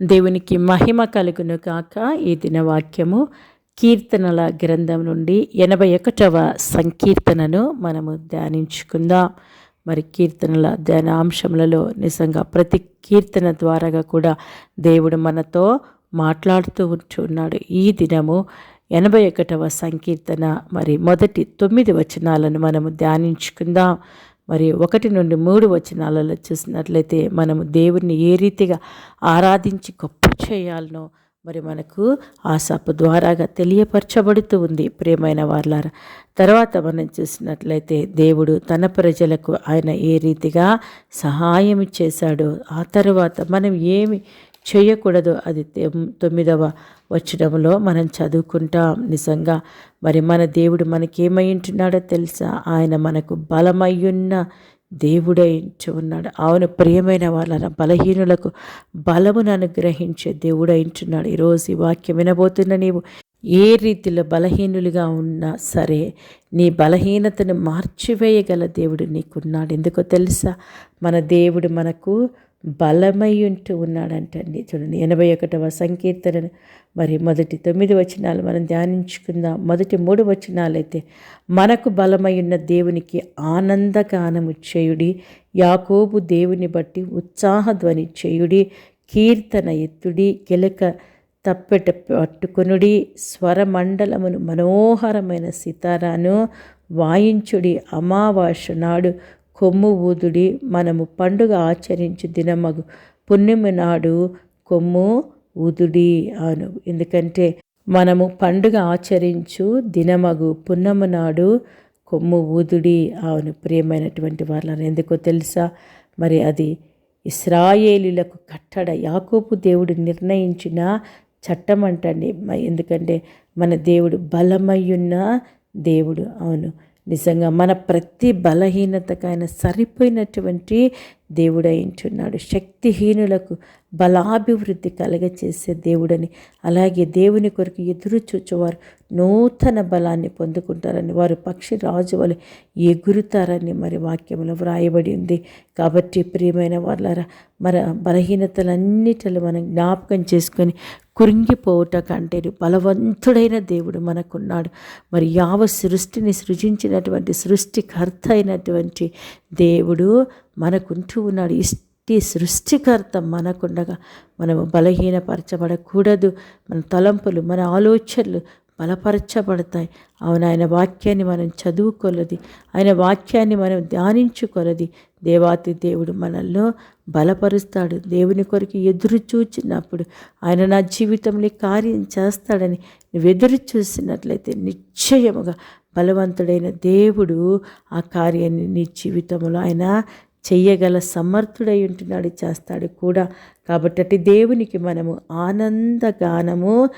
దేవునికి మహిమ కలుగును కాక ఈ దిన వాక్యము కీర్తనల గ్రంథం నుండి ఎనభై ఒకటవ సంకీర్తనను మనము ధ్యానించుకుందాం. మరి కీర్తనల ధ్యానాంశములలో నిజంగా ప్రతి కీర్తన ద్వారాగా కూడా దేవుడు మనతో మాట్లాడుతూ ఉంటున్నాడు. ఈ దినము ఎనభై ఒకటవ సంకీర్తన మరి మొదటి తొమ్మిది వచనాలను మనము ధ్యానించుకుందాం. మరి ఒకటి నుండి మూడు వచనాలలో చూసినట్లయితే మనము దేవుణ్ణి ఏ రీతిగా ఆరాధించి గొప్ప చేయాలనో మరి మనకు ఆశాపు ద్వారాగా తెలియపరచబడుతూ ఉంది ప్రేమైన వాళ్ళారా తర్వాత మనం చూసినట్లయితే దేవుడు తన ప్రజలకు ఆయన ఏ రీతిగా సహాయం చేశాడో ఆ తర్వాత మనం ఏమి చేయకూడదు. అది తొమ్మిదవ వచ్చడంలో మనం చదువుకుంటాం నిజంగా. మరి మన దేవుడు మనకేమై ఉంటున్నాడో తెలుసా? ఆయన మనకు బలమయ్యున్న దేవుడై ఉన్నాడు అవును ప్రియమైన వాళ్ళ బలహీనులకు బలమును అనుగ్రహించే దేవుడై ఉంటున్నాడు. ఈరోజు ఈ వాక్యం వినబోతున్న నీవు ఏ రీతిలో బలహీనులుగా ఉన్నా సరే నీ బలహీనతను మార్చివేయగల దేవుడు నీకున్నాడు. ఎందుకో తెలుసా? మన దేవుడు మనకు బలమయ్యుంటూ ఉన్నాడంటండి. చూడండి ఎనభై ఒకటవ సంకీర్తనను మరి మొదటి తొమ్మిది వచనాలు మనం ధ్యానించుకుందాం. మొదటి మూడు వచనాలైతే మనకు బలమై ఉన్న దేవునికి ఆనందగానము చేయుడి యాకోబు దేవుని బట్టి ఉత్సాహధ్వని చేయుడి కీర్తన ఎత్తుడి కిలక తప్పెట పట్టుకొనుడి స్వరమండలమును మనోహరమైన సితారాను వాయించుడి అమావాస్య నాడు కొమ్ము ఊదుడి మనము పండుగ ఆచరించు దినమగు. పుణ్యమి నాడు కొమ్ము ఊదుడి అను ఎందుకంటే మనము పండుగ ఆచరించు దినమగు పున్నమ నాడు కొమ్ము ఊదుడి అవును ప్రియమైనటువంటి వాళ్ళని ఎందుకో తెలుసా? మరి అది ఇస్రాయేలీలకు కట్టడ. యాకోపు దేవుడు నిర్ణయించిన చట్టం అంటండి ఎందుకంటే మన దేవుడు బలమయ్యున్న దేవుడు అవును. నిజంగా మన ప్రతి బలహీనతకైనా సరిపోయినటువంటి దేవుడైంటున్నాడు శక్తిహీనులకు బలాభివృద్ధి కలగచేసే దేవుడని అలాగే దేవుని కొరకు ఎదురు చూచేవారు నూతన బలాన్ని పొందుకుంటారని వారు పక్షి రాజు వలె ఎగురుతారని మరి వాక్యంలో వ్రాయబడి ఉంది. కాబట్టి ప్రియమైన వాళ్ళారా మన బలహీనతలన్నిటిలో మనం జ్ఞాపకం చేసుకొని కురింగిపోవుట కంటే బలవంతుడైన దేవుడు మనకున్నాడు. మరి యావ సృష్టిని సృజించినటువంటి సృష్టికర్త అయినటువంటి దేవుడు మనకుంటూ ఉన్నాడు. ఇష్టి సృష్టికర్త మనకుండగా మనము బలహీనపరచబడకూడదు. మన తలంపులు మన ఆలోచనలు బలపరచబడతాయి. అవును ఆయన వాక్యాన్ని మనం చదువుకోలది ఆయన వాక్యాన్ని మనం ధ్యానించుకొలది. దేవాతి దేవుడు మనల్లో బలపరుస్తాడు. దేవుని కొరకు ఎదురు చూచినప్పుడు ఆయన నా జీవితంలో కార్యం చేస్తాడని నువ్వు ఎదురు చూసినట్లయితే నిశ్చయముగా బలవంతుడైన దేవుడు ఆ కార్యాన్ని నీ జీవితంలో ఆయన చెయ్యగల సమర్థుడై ఉంటున్నాడు చేస్తాడు కూడా. కాబట్టి దేవునికి మనము ఆనందగానము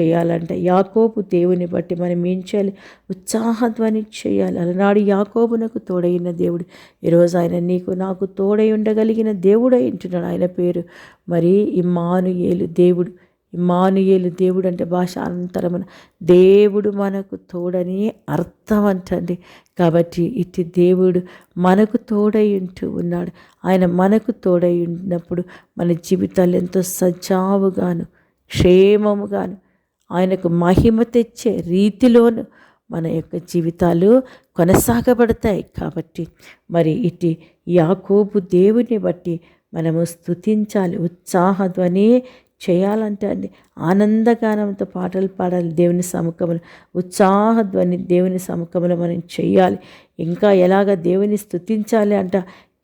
చేయాలంట. యాకోబు దేవుని బట్టి మనం ఏం చేయాలి? ఉత్సాహధ్వని చేయాలి. అలనాడు యాకోబునకు తోడైన దేవుడు. ఈరోజు ఆయన నీకు నాకు తోడై ఉండగలిగిన దేవుడై ఉంటున్నాడు ఆయన పేరు. మరి ఇమానుయేలు దేవుడు. ఇమానుయేలు దేవుడు అంటే భాష అంతరమున. దేవుడు మనకు తోడని అర్థం అంటండి. కాబట్టి ఇట్టి దేవుడు మనకు తోడై ఉంటూ ఉన్నాడు. ఆయన మనకు తోడై ఉన్నప్పుడు మన జీవితాలు ఎంతో సజావుగాను క్షేమముగాను ఆయనకు మహిమ తెచ్చే రీతిలోను మన యొక్క జీవితాలు కొనసాగబడతాయి కాబట్టి మరి ఇటు యాకోబు దేవుని బట్టి మనము స్థుతించాలి ఉత్సాహధ్వని చేయాలంటే అండి. ఆనందగానంతో పాటలు పాడాలి దేవుని సముఖములు ఉత్సాహధ్వని దేవుని సముఖములు మనం చేయాలి. ఇంకా ఎలాగ దేవుని స్థుతించాలి అంట?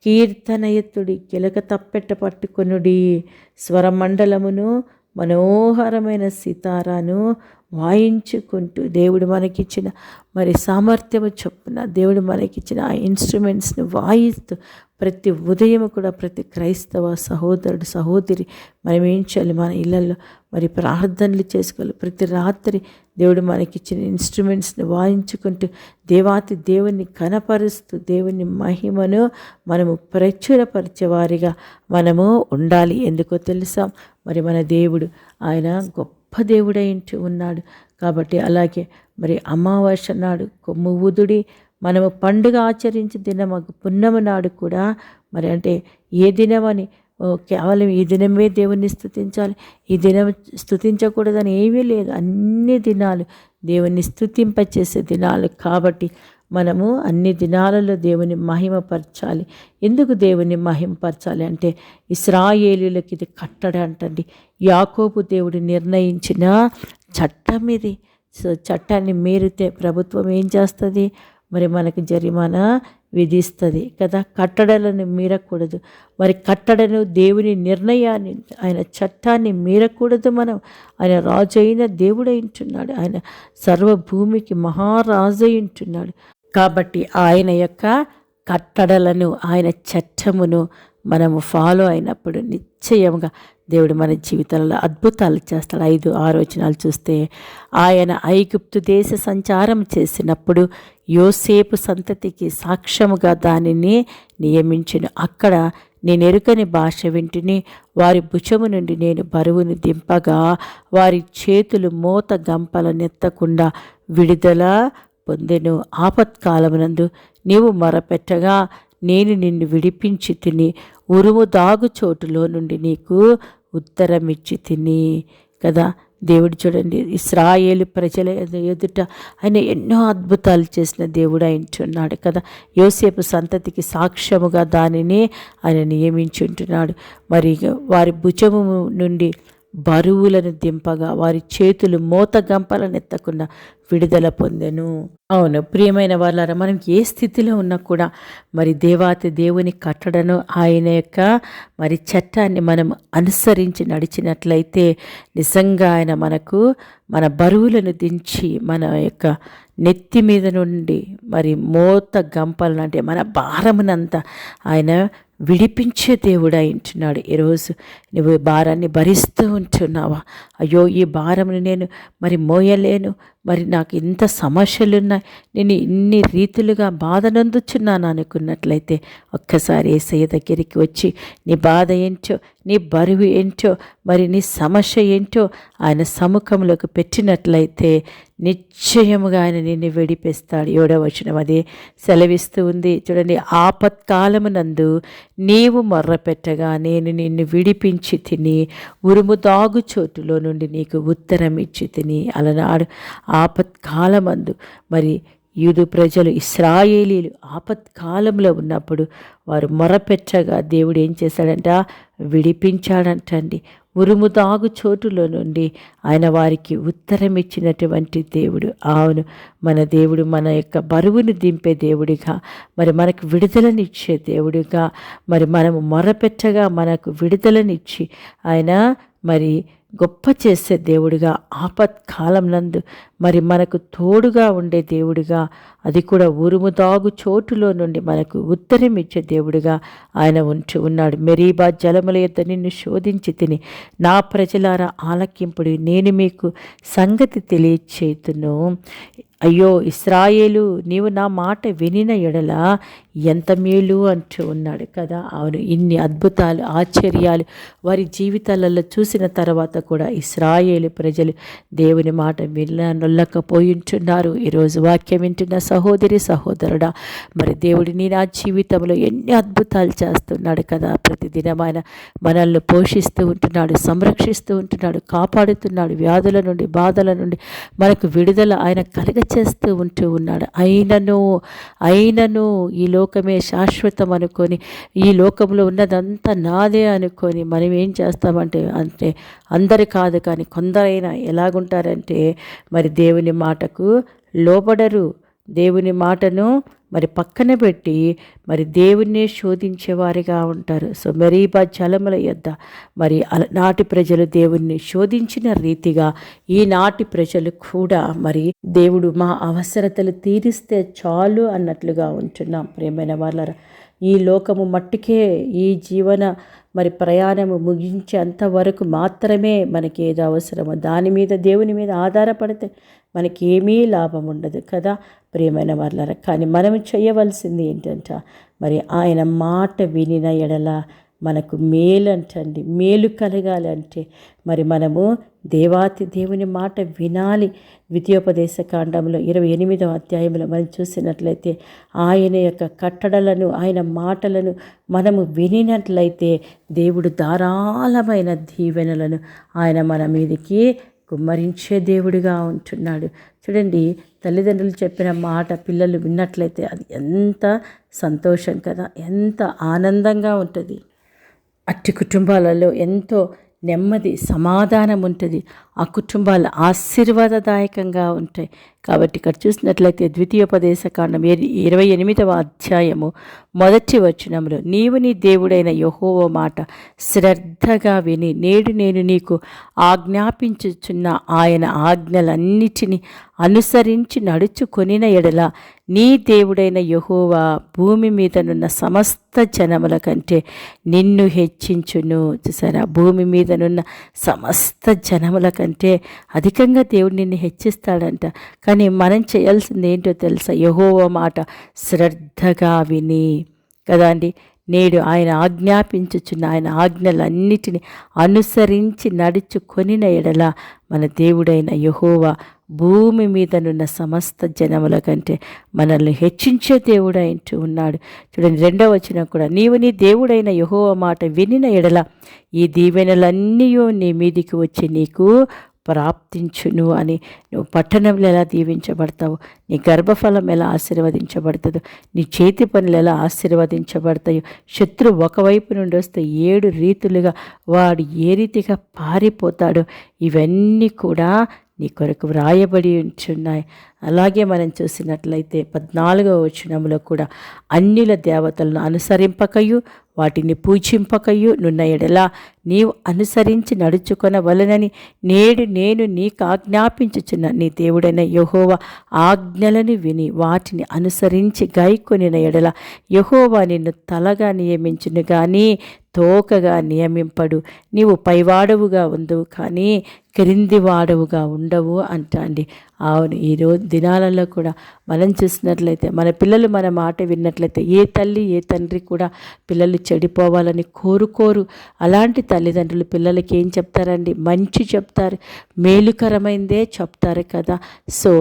కీర్తనయత్తుడి కిలక తప్పెట్ట పట్టుకొనుడి స్వరమండలమును మనోహరమైన సితారాను వాయించుకుంటూ దేవుడు మనకిచ్చిన మరి సామర్థ్యము చొప్పున దేవుడు మనకిచ్చిన ఆ ఇన్స్ట్రుమెంట్స్ని వాయిస్తూ ప్రతి ఉదయం కూడా ప్రతి క్రైస్తవ సహోదరుడు సహోదరి మనం ఏం చేయాలి? మన ఇళ్ళల్లో మరి ప్రార్థనలు చేసుకోవాలి. ప్రతి రాత్రి దేవుడు మనకిచ్చిన ఇన్స్ట్రుమెంట్స్ని వాయించుకుంటూ దేవాతి దేవుణ్ణి కనపరుస్తూ దేవుని మహిమను మనము ప్రచురపరిచేవారిగా మనము ఉండాలి. ఎందుకో తెలుసా? మరి మన దేవుడు ఆయన గొప్ప దేవుడై ఉన్నాడు. కాబట్టి అలాగే మరి అమావాస్య నాడు కొమ్ము ఊదుడి మనము పండుగ ఆచరించి దినమగు పున్నమ నాడు కూడా మరి అంటే ఏ దినమని కేవలం ఈ దినమే దేవుణ్ణి స్థుతించాలి. ఈ దినం స్థుతించకూడదని ఏమీ లేదు. అన్ని దినాలు దేవుణ్ణి స్థుతింపచేసే దినాలు కాబట్టి మనము అన్ని దినాలలో దేవుని మహిమపరచాలి. ఎందుకు దేవుని మహిమపరచాలి అంటే ఇస్రాయేలీలకి ఇది కట్టడ అంటండి. యాకోబు దేవుడు నిర్ణయించిన చట్టం ఇది. సో చట్టాన్ని మీరితే ప్రభుత్వం ఏం చేస్తుంది? మరి మనకి జరిమానా విధిస్తుంది కదా. కట్టడలను మీరకూడదు. మరి కట్టడను దేవుని నిర్ణయాన్ని ఆయన చట్టాన్ని మీరకూడదు మనం. ఆయన రాజు అయిన దేవుడు అయింటున్నాడు ఆయన సర్వభూమికి మహారాజు అయింటున్నాడు కాబట్టి ఆయన యొక్క కట్టడలను ఆయన చట్టమును మనము ఫాలో అయినప్పుడు నిశ్చయంగా దేవుడు మన జీవితంలో అద్భుతాలు చేస్తాడు. ఐదు ఆలోచనలు చూస్తే ఆయన ఐగుప్తు దేశ సంచారం చేసినప్పుడు యోసేపు సంతతికి సాక్ష్యముగా దానిని నియమించను. అక్కడ నేను ఎరుకని భాష వింటిని వారి భుజము నుండి నేను బరువును దింపగా వారి చేతులు మూత గంపల నెత్తకుండా విడుదల పొందెను. ఆపత్కాలమునందు నీవు మొరపెట్టగా నేను నిన్ను విడిపించి తిని ఉరుము దాగు చోటులో నుండి నీకు ఉత్తరమిచ్చి తిని. కదా? దేవుడు చూడండి ఇస్రాయేలు ప్రజల ఎదుట ఆయన ఎన్నో అద్భుతాలు చేసిన దేవుడు అయింటున్నాడు కదా? యోసేపు సంతతికి సాక్ష్యముగా దానిని ఆయన నియమించుంటున్నాడు. మరి వారి భుజము నుండి బరువులను దింపగా వారి చేతులు మూత గంపలను విడుదల పొందెను. అవును ప్రియమైన వాళ్ళారా మనం ఏ స్థితిలో ఉన్నా కూడా మరి దేవాతి దేవుని కట్టడను ఆయన యొక్క మరి చట్టాన్ని మనం అనుసరించి నడిచినట్లయితే నిజంగా ఆయన మనకు మన బరువులను దించి మన యొక్క నెత్తి మీద నుండి మరి మోత గంపలను అంటే మన భారమునంతా ఆయన విడిపించే దేవుడు అయింటున్నాడు ఈరోజు నువ్వు భారాన్ని భరిస్తూ ఉంటున్నావా? అయ్యో ఈ భారమును నేను మరి మోయలేను. మరి నాకు ఇంత సమస్యలున్నాయి. నేను ఇన్ని రీతులుగా బాధనందుచున్నాను అనుకున్నట్లయితే ఒక్కసారి ఏసయ్య దగ్గరికి వచ్చి నీ బాధ ఏంటో నీ బరువు ఏంటో మరి నీ సమస్య ఏంటో ఆయన సముఖంలోకి పెట్టినట్లయితే నిశ్చయముగా ఆయన నిన్ను విడిపిస్తాడు. ఏడవ వచనం అది సెలవిస్తూ ఉంది. చూడండి ఆపత్కాలమునందు నీవు మొర్రపెట్టగా నేను నిన్ను విడిపించి తిని ఉరుము దాగు చోటులో నుండి నీకు ఉత్తరం ఇచ్చి తిని అలనాడు. ఆపత్కాలమందు. మరి యూదు ప్రజలు ఇస్రాయేలీలు ఆపత్కాలంలో ఉన్నప్పుడు వారు మొరపెట్టగా దేవుడు ఏం చేశాడంట? విడిపించాడంటండి. ఉరుము తాగు చోటులో నుండి ఆయన వారికి ఉత్తరం ఇచ్చినటువంటి దేవుడు. అవును మన దేవుడు మన యొక్క బరువును దింపే దేవుడిగా మరి మనకు విడుదలనిచ్చే దేవుడిగా మరి మనము మొరపెట్టగా మనకు విడుదలనిచ్చి ఆయన మరి గొప్ప చేసే దేవుడిగా ఆపత్కాలం నందు మరి మనకు తోడుగా ఉండే దేవుడిగా అది కూడా ఉరుము దాగు చోటులో నుండి మనకు ఉత్తరం ఇచ్చే దేవుడిగా ఆయన ఉంచు ఉన్నాడు. మెరీబా జలముల యొక్క నిన్ను శోధించి తిని నా ప్రజలారా ఆలకింపుడి. నేను మీకు సంగతి తెలియచేతును. అయ్యో ఇస్రాయేలు నీవు నా మాట వినిన ఎడల ఎంత మేలు అంటూ ఉన్నాడు కదా. అవును ఇన్ని అద్భుతాలు ఆశ్చర్యాలు వారి జీవితాలలో చూసిన తర్వాత కూడా ఇస్రాయేలు ప్రజలు దేవుని మాట వినొల్లకపోయి ఉంటున్నారు. ఈరోజు వాక్యం వింటున్న సహోదరి సహోదరుడా మరి దేవుడిని నా జీవితంలో ఎన్ని అద్భుతాలు చేస్తున్నాడు కదా. ప్రతిదినం ఆయన మనల్ని పోషిస్తూ ఉంటున్నాడు సంరక్షిస్తూ ఉంటున్నాడు కాపాడుతున్నాడు. వ్యాధుల నుండి బాధల నుండి మనకు విడుదల ఆయన కలగ చేస్తూ ఉంటూ ఉన్నాడు. అయినను అయినను ఈ లోకమే శాశ్వతం అనుకొని ఈ లోకంలో ఉన్నదంతా నాదే అనుకొని మనం ఏం చేస్తామంటే అంటే అందరు కాదు కానీ కొందరైనా ఎలాగుంటారంటే మరి దేవుని మాటకు లోబడరు. దేవుని మాటను మరి పక్కన పెట్టి మరి దేవుణ్ణే శోధించేవారిగా ఉంటారు. సో మెరీబా జలముల యొద్ద మరి నాటి ప్రజలు దేవుణ్ణి శోధించిన రీతిగా ఈనాటి ప్రజలు కూడా మరి దేవుడు మా అవసరతలు తీరిస్తే చాలు అన్నట్లుగా ఉంటున్నాం. ప్రేమైన వాళ్ళ ఈ లోకము మట్టుకే ఈ జీవన మరి ప్రయాణము ముగించేంత వరకు మాత్రమే మనకి ఏదో అవసరమో దాని మీద దేవుని మీద ఆధారపడితే మనకి ఏమీ లాభం ఉండదు కదా ప్రియమైన వాళ్ళ కానీ మనం చేయవలసింది ఏంటంట మరి ఆయన మాట వినిన ఎడల మనకు మేలు అంటండి మేలు కలగాలి అంటే మరి మనము దేవాతి దేవుని మాట వినాలి. ద్వితీయోపదేశ కాండంలో ఇరవై ఎనిమిదవ అధ్యాయంలో మనం చూసినట్లయితే ఆయన యొక్క కట్టడలను ఆయన మాటలను మనము వినినట్లయితే దేవుడు ధారాళమైన దీవెనలను ఆయన మన మీదకి కుమ్మరించే దేవుడిగా ఉంటున్నాడు. చూడండి తల్లిదండ్రులు చెప్పిన మాట పిల్లలు విన్నట్లయితే అది ఎంత సంతోషం కదా ఎంత ఆనందంగా ఉంటుంది. అట్టి కుటుంబాలలో ఎంతో నెమ్మది సమాధానం ఉంటుంది ఆ కుటుంబాలు ఆశీర్వాదదాయకంగా ఉంటాయి. కాబట్టి ఇక్కడ చూసినట్లయితే ద్వితీయోపదేశ కాండం ఇరవై ఎనిమిదవ అధ్యాయము మొదటి వచనంలో నీవు నీ దేవుడైన యహోవ మాట శ్రద్ధగా విని నేడు నేను నీకు ఆజ్ఞాపించుచున్న ఆయన ఆజ్ఞలన్నిటినీ అనుసరించి నడుచుకొనిన ఎడల నీ దేవుడైన యహోవా భూమి మీదనున్న సమస్త జనముల కంటే నిన్ను హెచ్చించును. చూసారా? భూమి మీదనున్న సమస్త జనముల కంటే అధికంగా దేవుడు నిన్ను హెచ్చిస్తాడంట. కానీ మనం చేయాల్సింది ఏంటో తెలుసా? యహోవ మాట శ్రద్ధగా విని. కదా అండి? నేడు ఆయన ఆజ్ఞాపించుచున్న ఆయన ఆజ్ఞలన్నిటిని అనుసరించి నడుచుకొనిన ఎడల మన దేవుడైన యహోవా భూమి మీదనున్న సమస్త జనముల కంటే మనల్ని హెచ్చించే దేవుడు అంటూ ఉన్నాడు. చూడండి రెండవ వచ్చిన కూడా నీవు నీ దేవుడైన యహోవ మాట వినిన ఎడల ఈ దీవెనలన్నీ నీ మీదికి వచ్చి నీకు ప్రాప్తించును అని. నువ్వు పట్టణంలో ఎలా దీవించబడతావు? నీ గర్భఫలం ఎలా ఆశీర్వదించబడుతుందో? నీ చేతి పనులు ఎలా ఆశీర్వదించబడతాయో? శత్రు ఒకవైపు నుండి వస్తే ఏడు రీతులుగా వాడు ఏ రీతిగా పారిపోతాడో? ఇవన్నీ కూడా నీ కొరకు వ్రాయబడి ఉంచున్నాయి. అలాగే మనం చూసినట్లయితే పద్నాలుగవ వచనంలో కూడా అన్యుల దేవతలను అనుసరింపకయు వాటిని పూజింపకయు నున్న ఎడలా నీవు అనుసరించి నడుచుకొనవలనని నేడు నేను నీకు ఆజ్ఞాపించుచున్న నీ దేవుడైన యహోవ ఆజ్ఞలను విని వాటిని అనుసరించి గైకొనిన ఎడల యహోవా నిన్ను తలగా నియమించును కానీ తోకగా నియమింపడు. నీవు పైవాడవుగా ఉండవు కానీ క్రింది వాడవుగా ఉండవు అంటండి అవును ఈరోజు దినాలలో కూడా మనం చూసినట్లయితే మన పిల్లలు మన మాట విన్నట్లయితే ఏ తల్లి ఏ తండ్రి కూడా పిల్లలు చెడిపోవాలని కోరుకోరు. అలాంటి తల్లిదండ్రులు పిల్లలకి ఏం చెప్తారండి? మంచి చెప్తారు మేలుకరమైందే చెప్తారు కదా. సో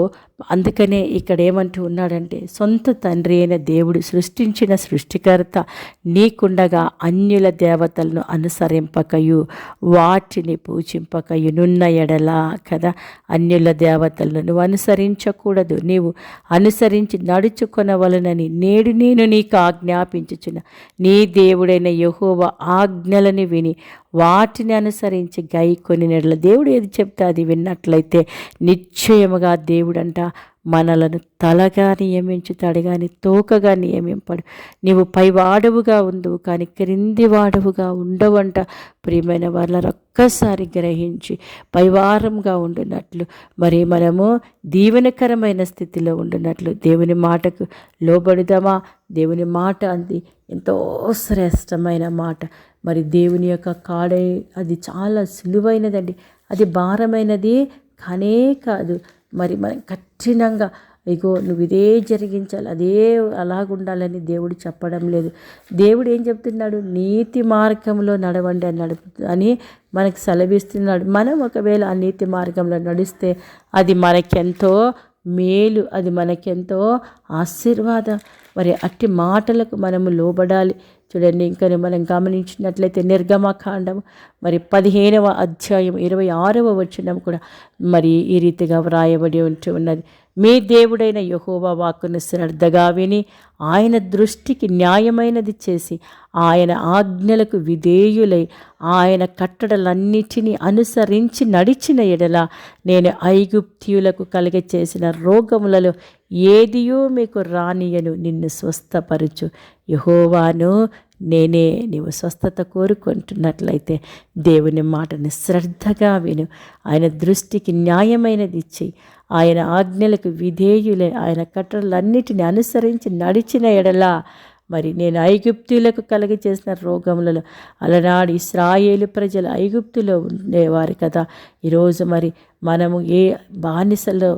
అందుకనే ఇక్కడ ఏమంటూ ఉన్నాడంటే సొంత తండ్రి అయిన దేవుడు సృష్టించిన సృష్టికర్త నీకుండగా అన్యుల దేవతలను అనుసరింపకయు వాటిని పూజింపకయు నున్న ఎడలా కదా అన్యుల దేవతలను నువ్వు అనుసరించకూడదు. నీవు అనుసరించి నడుచుకొనవలనని నేడు నేను నీకు ఆజ్ఞాపించుచున్న. నీ దేవుడైన యహోవ ఆజ్ఞలని విని వాటిని అనుసరించి గై కొన్ని నెడల దేవుడు ఏది చెప్తే అది విన్నట్లయితే నిశ్చయముగా దేవుడంట మనలను తలగా నియమించుతాడు కానీ తోకగా నియమింపడు. నీవు పైవాడవుగా ఉండవు కానీ క్రింది వాడవుగా ఉండవంట. ప్రియమైన వాళ్ళ ఒక్కసారి గ్రహించి పైవారంగా ఉండినట్లు మరి మనము దీవెనకరమైన స్థితిలో ఉండినట్లు దేవుని మాటకు లోబడుదామా? దేవుని మాట అంది. ఎంతో శ్రేష్టమైన మాట. మరి దేవుని యొక్క కాడే అది చాలా సులువైనదండి. అది భారమైనది కానే కాదు. మరి మనం కఠినంగా ఇగో నువ్వు ఇదే జరిగించాలి అదే అలాగుండాలని దేవుడు చెప్పడం లేదు. దేవుడు ఏం చెప్తున్నాడు? నీతి మార్గంలో నడవండి అని నడుపు అని మనకి సెలవిస్తున్నాడు. మనం ఒకవేళ ఆ నీతి మార్గంలో నడిస్తే అది మనకెంతో మేలు అది మనకెంతో ఆశీర్వాదం. మరి అట్టి మాటలకు మనము లోబడాలి. చూడండి ఇంకా మనం గమనించినట్లయితే నిర్గమకాండం మరి పదిహేనవ అధ్యాయం ఇరవై ఆరవ వచనం కూడా మరి ఈ రీతిగా వ్రాయబడి ఉంటూ ఉన్నది. మీ దేవుడైన యహోవా వాక్కును శ్రద్ధగా విని ఆయన దృష్టికి న్యాయమైనది చేసి ఆయన ఆజ్ఞలకు విధేయులై ఆయన కట్టడలన్నిటినీ అనుసరించి నడిచిన ఎడల నేను ఐగుప్తియులకు కలిగ చేసిన రోగములలో ఏదియో మీకు రానియను నిన్ను స్వస్థపరచు. యహోవాను నేనే నీవు స్వస్థత కోరుకుంటున్నట్లయితే దేవుని మాటని శ్రద్ధగా విను. ఆయన దృష్టికి న్యాయమైనది ఇచ్చి ఆయన ఆజ్ఞలకు విధేయులే ఆయన కట్టడలన్నిటిని అనుసరించి నడిచిన ఎడలా మరి నేను ఐగుప్తులకు కలగ చేసిన రోగములలో అలనాడు ఇస్రాయేలు ప్రజలు ఐగుప్తులో ఉండేవారు కదా. ఈరోజు మరి మనము ఏ బానిసలో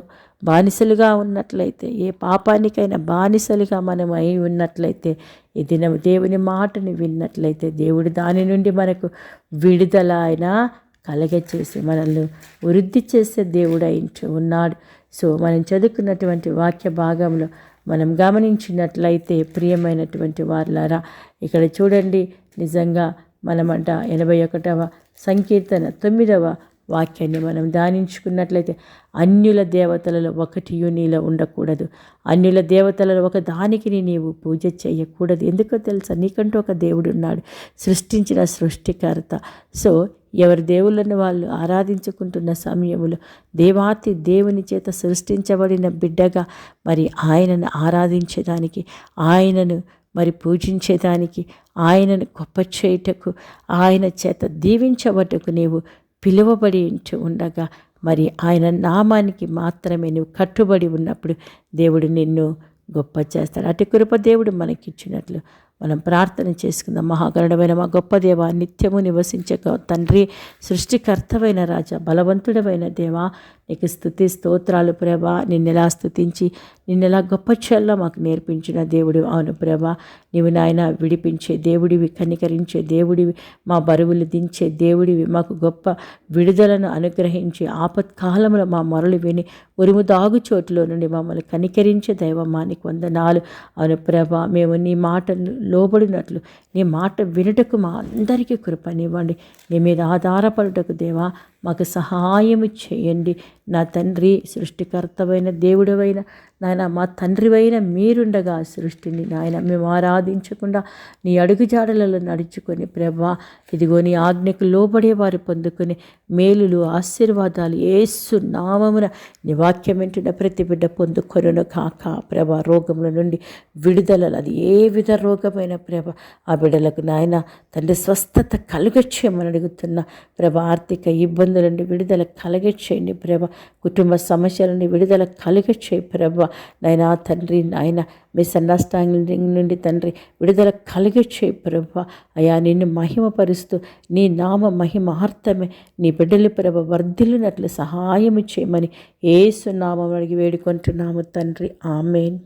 బానిసలుగా ఉన్నట్లయితే ఏ పాపానికైనా బానిసలుగా మనం అయి ఉన్నట్లయితే ఈ దినం దేవుని మాటని విన్నట్లయితే దేవుడు దాని నుండి మనకు విడుదల అయినా కలగచేసి మనల్ని వృద్ధి చేసే దేవుడు అయింటూ ఉన్నాడు. సో మనం చదువుకున్నటువంటి వాక్య భాగంలో మనం గమనించినట్లయితే ప్రియమైనటువంటి వారులారా ఇక్కడ చూడండి నిజంగా మనమంట ఎనభై ఒకటవ సంకీర్తన తొమ్మిదవ వాక్యాన్ని మనం ధ్యానించుకున్నట్లయితే అన్యుల దేవతలలో ఒకటి నీలో ఉండకూడదు. అన్యుల దేవతలలో ఒక దానికి నీవు పూజ చేయకూడదు. ఎందుకో తెలుసా? నీకంటూ ఒక దేవుడు ఉన్నాడు సృష్టించిన సృష్టికర్త. సో ఎవరి దేవుళ్ళను వాళ్ళు ఆరాధించుకుంటున్న సమయంలో దేవాతి దేవుని చేత సృష్టించబడిన బిడ్డగా మరి ఆయనను ఆరాధించేదానికి ఆయనను మరి పూజించేదానికి ఆయనను గొప్ప చేయుటకు ఆయన చేత దీవించబట్టుకు నీవు పిలువబడి ఉండగా మరి ఆయన నామానికి మాత్రమే నువ్వు కట్టుబడి ఉన్నప్పుడు దేవుడు నిన్ను గొప్ప చేస్తాడు అటు కృప దేవుడు మనకిచ్చినట్లు. మనం ప్రార్థన చేసుకుందాం. మహాగరుడమైన మా గొప్ప దేవ నిత్యము నివసించే తండ్రి సృష్టికర్తమైన రాజా బలవంతుడమైన దేవా నీకు స్థుతి స్తోత్రాలు ప్రభా. నిన్నెలా స్థుతించి నిన్నెలా గొప్ప చెల్ల మాకు నేర్పించిన దేవుడు అవును ప్రభా. నీవు నాయన విడిపించే దేవుడివి కనికరించే దేవుడివి మా బరువులు దించే దేవుడివి మాకు గొప్ప విడుదలను అనుగ్రహించి ఆపత్కాలంలో మా మొరలు విని ఉరుము దాగు చోటులో నుండి మమ్మల్ని కనికరించే దైవమ్మా నీకు వందనాలు అవును ప్రభా. మేము నీ మాటను లోబడినట్లు. నీ మాట వినుటకు మా అందరికీ కృపనివ్వండి నీ మీద ఆధారపడుటకు దేవా మాకు సహాయము చేయండి. నా తండ్రి సృష్టికర్తమైన దేవుడవైన నాయన మా తండ్రివైన మీరుండగా సృష్టిని. నాయన మేము ఆరాధించకుండా నీ అడుగుజాడలలో నడుచుకొని ప్రభా ఇదిగో నీ ఆజ్ఞకు లోబడే వారు పొందుకొని మేలులు ఆశీర్వాదాలు ఏసు నామమున నీ వాక్యం ప్రతి బిడ్డ పొందుకొనును కాక. ప్రభ రోగముల నుండి విడుదలలు అది ఏ విధ రోగమైన ప్రభ ఆ బిడ్డలకు నాయన తండ్రి స్వస్థత కలుగచ్చేయమని అడుగుతున్న ప్రభ ఆర్థిక ఇబ్బంది ఇబ్బందుల నుండి విడుదల కలగచ్చేయండి ప్రభ. కుటుంబ సమస్యల నుండి విడుదల కలగచ్చేయి ప్రభ. నాయన తండ్రి నాయన మీ సన్నాష్టాంగ నుండి తండ్రి విడుదల కలగచ్చేయి ప్రభ. అయా నిన్ను మహిమపరుస్తూ నీ నామ మహిమార్థమే నీ బిడ్డలు ప్రభ వర్ధిల్లినట్లు సహాయం చేయమని ఏసు నామం అడిగి వేడుకుంటున్నాము తండ్రి. ఆమెన్.